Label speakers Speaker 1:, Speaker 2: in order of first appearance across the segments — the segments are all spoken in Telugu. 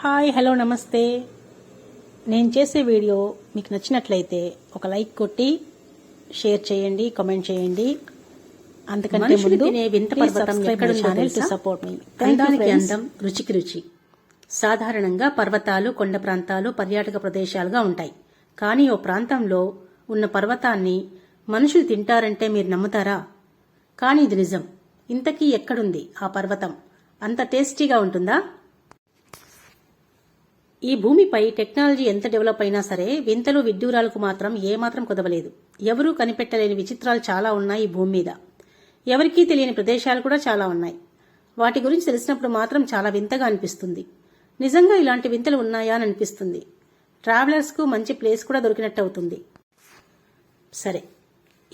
Speaker 1: హాయ్ హలో నమస్తే. నేను చేసే వీడియో మీకు నచ్చినట్లయితే ఒక లైక్ కొట్టి షేర్ చేయండి కామెంట్ చేయండి.
Speaker 2: మనుషులు
Speaker 1: ముందు
Speaker 2: వింత పర్వతం ఎక్కడుందో
Speaker 1: ఛానల్ టు? సపోర్ట్ మీ
Speaker 2: అందానికి అందం రుచికి రుచి. సాధారణంగా పర్వతాలు కొండ ప్రాంతాలు పర్యాటక ప్రదేశాలుగా ఉంటాయి. కానీ ఓ ప్రాంతంలో ఉన్న పర్వతాన్ని మనుషులు తింటారంటే మీరు నమ్ముతారా? కానీ ఇది నిజం. ఇంతకీ ఎక్కడుంది ఆ పర్వతం? అంత టేస్టీగా ఉంటుందా? ఈ భూమిపై టెక్నాలజీ ఎంత డెవలప్ అయినా సరే వింతలు విడ్డూరాలకు మాత్రం ఏమాత్రం కుదవలేదు. ఎవరూ కనిపెట్టలేని విచిత్రాలు చాలా ఉన్నాయి ఈ భూమి మీద. ఎవరికీ తెలియని ప్రదేశాలు కూడా చాలా ఉన్నాయి. వాటి గురించి తెలిసినప్పుడు మాత్రం చాలా వింతగా అనిపిస్తుంది. నిజంగా ఇలాంటి వింతలు ఉన్నాయా అని అనిపిస్తుంది. ట్రావెలర్స్కు మంచి ప్లేస్ కూడా దొరికినట్టు అవుతుంది. సరే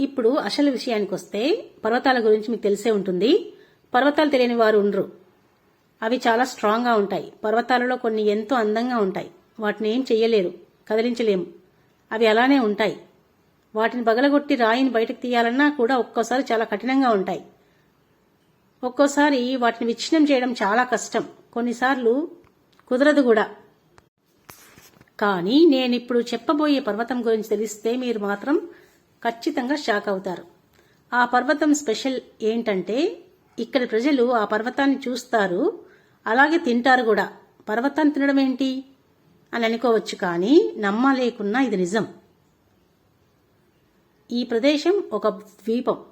Speaker 2: ఇప్పుడు అసలు విషయానికి వస్తే పర్వతాల గురించి మీకు తెలిసే ఉంటుంది. పర్వతాలు తెలియని వారు ఉండరు. అవి చాలా స్ట్రాంగ్గా ఉంటాయి. పర్వతాలలో కొన్ని ఎంతో అందంగా ఉంటాయి. వాటిని ఏం చెయ్యలేరు. కదిలించలేము. అవి అలానే ఉంటాయి. వాటిని పగలగొట్టి రాయిని బయటకు తీయాలన్నా కూడా ఒక్కోసారి చాలా కఠినంగా ఉంటాయి. ఒక్కోసారి వాటిని విచ్ఛిన్నం చేయడం చాలా కష్టం. కొన్నిసార్లు కుదరదు కూడా. కానీ నేను ఇప్పుడు చెప్పబోయే పర్వతం గురించి తెలిస్తే మీరు మాత్రం ఖచ్చితంగా షాక్ అవుతారు. ఆ పర్వతం స్పెషల్ ఏంటంటే ఇక్కడ ప్రజలు ఆ పర్వతాన్ని చూస్తారు. అలాగే తింటారు కూడా. పర్వతాన్ని తినడం ఏంటి? అని అనుకోవచ్చు కానీ నమ్మలేకున్నా ఇది నిజం. ఈ ప్రదేశం ఒక ద్వీపం.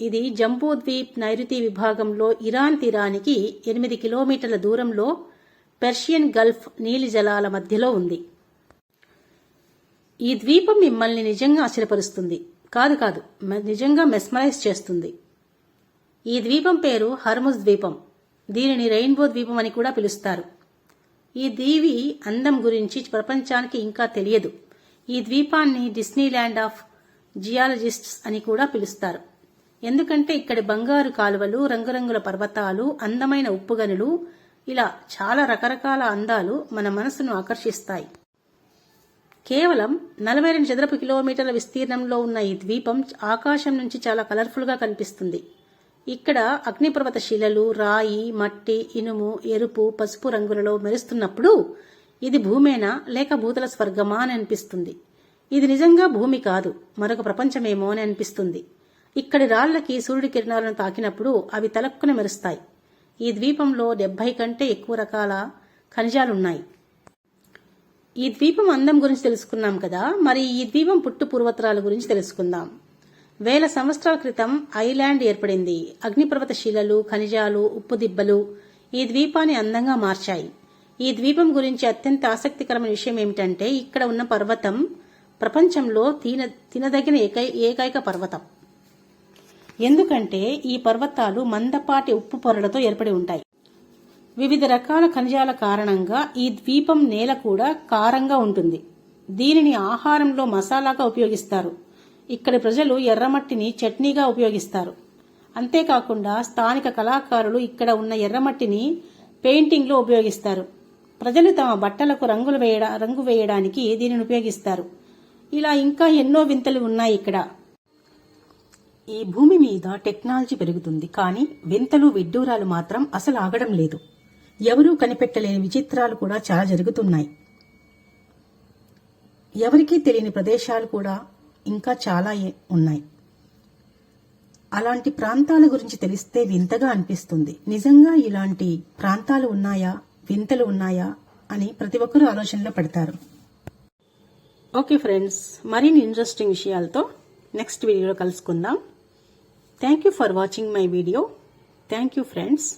Speaker 2: ఇది జంబూ ద్వీప్ నైరుతి విభాగంలో ఇరాన్ తీరానికి ఎనిమిది కిలోమీటర్ల దూరంలో పెర్షియన్ గల్ఫ్ నీలి జలాల మధ్యలో ఉంది. ఈ ద్వీపం మిమ్మల్ని నిజంగా ఆశ్చర్యపరుస్తుంది. కాదు కాదు నిజంగా మెస్మరైజ్ చేస్తుంది. ఈ ద్వీపం పేరు హర్ముజ్ ద్వీపం. దీనిని రెయిన్బో ద్వీపం అని కూడా పిలుస్తారు. ఈ దీవి అందం గురించి ప్రపంచానికి ఇంకా తెలియదు. ఈ ద్వీపాన్ని డిస్నీల్యాండ్ ఆఫ్ జియాలజిస్ట్స్ అని కూడా పిలుస్తారు. ఎందుకంటే ఇక్కడి బంగారు కాలువలు రంగురంగుల పర్వతాలు అందమైన ఉప్పుగనులు ఇలా చాలా రకరకాల అందాలు మన మనసును ఆకర్షిస్తాయి. కేవలం నలభై రెండు చదరపు కిలోమీటర్ల విస్తీర్ణంలో ఉన్న ఈ ద్వీపం ఆకాశం నుంచి చాలా కలర్ఫుల్గా కనిపిస్తుంది. ఇక్కడ అగ్నిపర్వత శిలలు రాయి మట్టి ఇనుము ఎరుపు పసుపు రంగులలో మెరుస్తున్నప్పుడు ఇది భూమేనా లేక భూతల స్వర్గమా అని అనిపిస్తుంది. ఇది నిజంగా భూమి కాదు మరొక ప్రపంచమేమో అని అనిపిస్తుంది. ఇక్కడి రాళ్ళకి సూర్యుడి కిరణాలను తాకినప్పుడు అవి తలక్కున మెరుస్తాయి. ఈ ద్వీపంలో డెబ్బై కంటే ఎక్కువ రకాల ఖనిజాలున్నాయి. ఈ ద్వీపం అందం గురించి తెలుసుకున్నాం కదా మరి ఈ ద్వీపం పుట్టు పూర్వత్రాల గురించి తెలుసుకుందాం. వేల సంవత్సరాల క్రితం ఐలాండ్ ఏర్పడింది. అగ్నిపర్వత శిలలు ఖనిజాలు ఉప్పు దిబ్బలు ఈ ద్వీపాన్ని అందంగా మార్చాయి. ఈ ద్వీపం గురించి అత్యంత ఆసక్తికరమైన విషయం ఏమిటంటే ఇక్కడ ఉన్న పర్వతం ప్రపంచంలో తిన తినదగిన ఏకై ఏకైక పర్వతం. ఎందుకంటే ఈ పర్వతాలు మందపాటి ఉప్పు పొరలతో ఏర్పడి ఉంటాయి. వివిధ రకాల ఖనిజాల కారణంగా ఈ ద్వీపం నేల కూడా కారంగా ఉంటుంది. దీనిని ఆహారంలో మసాలాగా ఉపయోగిస్తారు. ఇక్కడి ప్రజలు ఎర్రమట్టిని చట్నీగా ఉపయోగిస్తారు. అంతేకాకుండా స్థానిక కళాకారులు ఇక్కడ ఉన్న ఎర్రమట్టిని పెయింటింగ్లో ఉపయోగిస్తారు. ప్రజలు తమ బట్టలకు రంగులు వేయడ రంగు వేయడానికి దీనిని ఉపయోగిస్తారు. ఇలా ఇంకా ఎన్నో వింతలు ఉన్నాయి ఇక్కడ. ఈ భూమి మీద టెక్నాలజీ పెరుగుతుంది కానీ వింతలు విడ్డూరాలు మాత్రం అసలు ఆగడం లేదు. ఎవరూ కనిపెట్టలేని విచిత్రాలు కూడా చాలా జరుగుతున్నాయి. ఎవరికీ తెలియని ప్రదేశాలు కూడా ఇంకా చాలా ఉన్నాయి. అలాంటి ప్రాంతాల గురించి తెలిస్తే వింతగా అనిపిస్తుంది. నిజంగా ఇలాంటి ప్రాంతాలు ఉన్నాయా? వింతలు ఉన్నాయా? అని ప్రతి ఒక్కరూ ఆలోచనలో పడతారు. ఓకే ఫ్రెండ్స్ మరిన్ని ఇంట్రెస్టింగ్ విషయాలతో నెక్స్ట్ వీడియోలో కలుసుకుందాం. Thank you for watching my video thank you friends